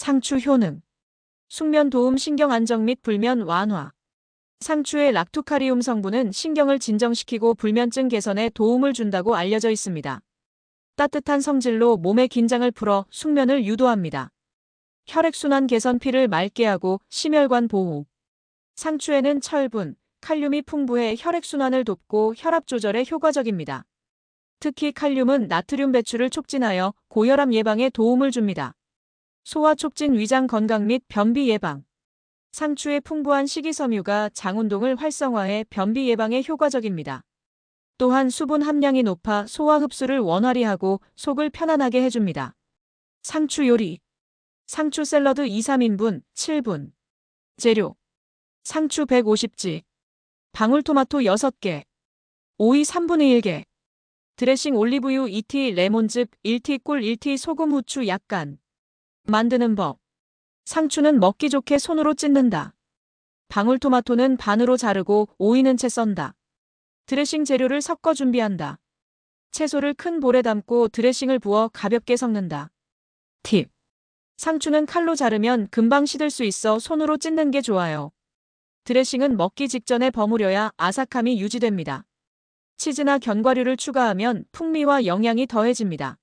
상추 효능. 숙면 도움 신경 안정 및 불면 완화. 상추의 락투카리움 성분은 신경을 진정시키고 불면증 개선에 도움을 준다고 알려져 있습니다. 따뜻한 성질로 몸의 긴장을 풀어 숙면을 유도합니다. 혈액순환 개선 피를 맑게 하고 심혈관 보호. 상추에는 철분, 칼륨이 풍부해 혈액순환을 돕고 혈압 조절에 효과적입니다. 특히 칼륨은 나트륨 배출을 촉진하여 고혈압 예방에 도움을 줍니다. 소화 촉진 위장 건강 및 변비 예방. 상추의 풍부한 식이섬유가 장운동을 활성화해 변비 예방에 효과적입니다. 또한 수분 함량이 높아 소화 흡수를 원활히 하고 속을 편안하게 해줍니다. 상추 요리. 상추 샐러드 2, 3인분 7분. 재료. 상추 150지. 방울토마토 6개. 오이 3분의 1개. 드레싱 올리브유 2티 레몬즙 1티 꿀 1티 소금 후추 약간. 만드는 법. 상추는 먹기 좋게 손으로 찢는다. 방울토마토는 반으로 자르고 오이는 채 썬다. 드레싱 재료를 섞어 준비한다. 채소를 큰 볼에 담고 드레싱을 부어 가볍게 섞는다. 팁. 상추는 칼로 자르면 금방 시들 수 있어 손으로 찢는 게 좋아요. 드레싱은 먹기 직전에 버무려야 아삭함이 유지됩니다. 치즈나 견과류를 추가하면 풍미와 영양이 더해집니다.